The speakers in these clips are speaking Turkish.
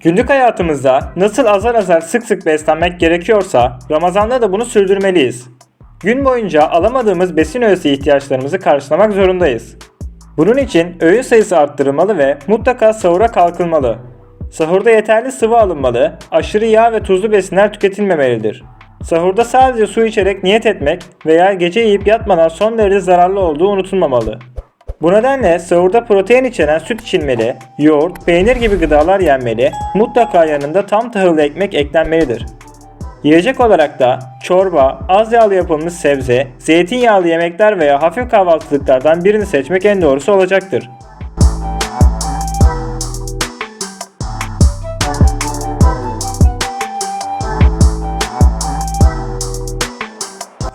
Günlük hayatımızda nasıl azar azar sık sık beslenmek gerekiyorsa Ramazan'da da bunu sürdürmeliyiz. Gün boyunca alamadığımız besin öğesi ihtiyaçlarımızı karşılamak zorundayız. Bunun için öğün sayısı arttırılmalı ve mutlaka sahura kalkılmalı. Sahurda yeterli sıvı alınmalı, aşırı yağ ve tuzlu besinler tüketilmemelidir. Sahurda sadece su içerek niyet etmek veya gece yiyip yatmadan son derece zararlı olduğu unutulmamalı. Bu nedenle sahurda protein içeren süt içilmeli, yoğurt, peynir gibi gıdalar yenmeli, mutlaka yanında tam tahıllı ekmek eklenmelidir. Yiyecek olarak da çorba, az yağlı yapılmış sebze, zeytinyağlı yemekler veya hafif kahvaltılıklardan birini seçmek en doğrusu olacaktır.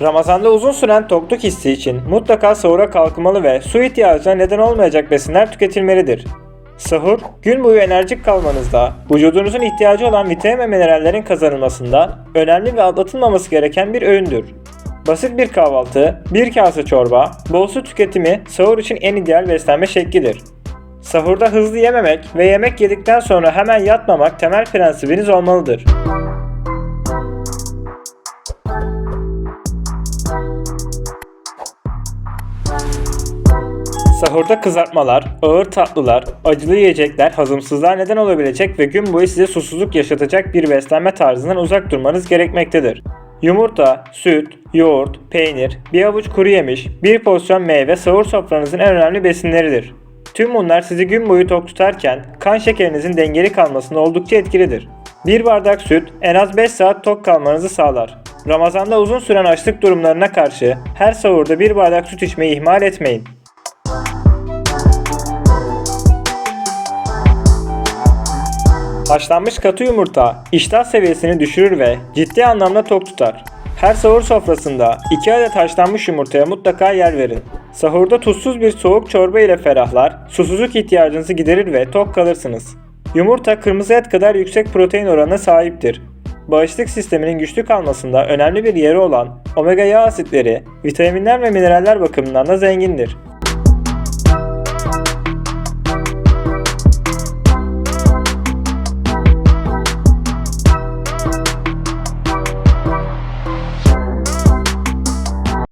Ramazanda uzun süren tokluk hissi için mutlaka sahura kalkmalı ve su ihtiyacına neden olmayacak besinler tüketilmelidir. Sahur, gün boyu enerjik kalmanızda, vücudunuzun ihtiyacı olan vitamin ve minerallerin kazanılmasında önemli ve atlatılmaması gereken bir öğündür. Basit bir kahvaltı, bir kase çorba, bol su tüketimi sahur için en ideal beslenme şeklidir. Sahurda hızlı yememek ve yemek yedikten sonra hemen yatmamak temel prensibiniz olmalıdır. Sahurda kızartmalar, ağır tatlılar, acılı yiyecekler hazımsızlığa neden olabilecek ve gün boyu size susuzluk yaşatacak bir beslenme tarzından uzak durmanız gerekmektedir. Yumurta, süt, yoğurt, peynir, bir avuç kuru yemiş, bir porsiyon meyve sahur sofranızın en önemli besinleridir. Tüm bunlar sizi gün boyu tok tutarken kan şekerinizin dengeli kalmasında oldukça etkilidir. Bir bardak süt en az 5 saat tok kalmanızı sağlar. Ramazanda uzun süren açlık durumlarına karşı her sahurda bir bardak süt içmeyi ihmal etmeyin. Haşlanmış katı yumurta iştah seviyesini düşürür ve ciddi anlamda tok tutar. Her sahur sofrasında 2 adet haşlanmış yumurtaya mutlaka yer verin. Sahurda tuzsuz bir soğuk çorba ile ferahlar, susuzluk ihtiyacınızı giderir ve tok kalırsınız. Yumurta kırmızı et kadar yüksek protein oranına sahiptir. Bağışıklık sisteminin güçlü kalmasında önemli bir yeri olan omega yağ asitleri, vitaminler ve mineraller bakımından da zengindir.